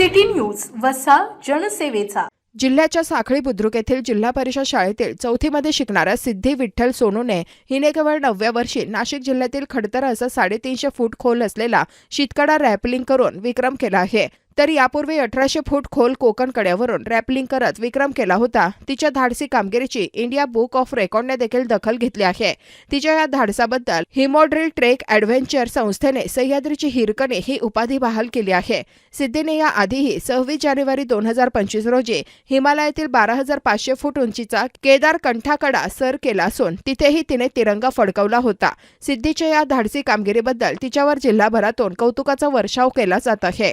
City news वसा जनसेवेचा. जिल्ह्याच्या साखळी बुद्रुक येथील जिल्हा परिषद शाळेतील चौथीमध्ये शिकणाऱ्या सिद्धी विठ्ठल सोनूने हिने केवळ नवव्या वर्षी नाशिक जिल्ह्यातील खडतर असा साडेतीनशे फूट खोल असलेला शीतकडा रॅपलिंग करून विक्रम केला आहे. तर यापूर्वी अठराशे फूट खोल कोकण कड्यावरून रॅपलिंग करत विक्रम केला होता. तिच्या धाडसी कामगिरीची इंडिया बुक ऑफ रेकॉर्डने देखील दखल घेतली आहे. तिच्या या धाडसाबद्दल हिमोड्रिल ट्रेक ॲडव्हेंचर संस्थेने सह्याद्रीची हिरकणे ही उपाधी बहाल केली आहे. सिद्धीने या आधीही सव्वीस जानेवारी दोन हजार पंचवीस रोजी हिमालयातील बारा हजार पाचशे फूट उंचीचा केदार कंठाकडा सर केला असून तिथेही तिने तिरंगा फडकवला होता. सिद्धीच्या या धाडसी कामगिरीबद्दल तिच्यावर जिल्हाभरातून कौतुकाचा वर्षाव केला जात आहे.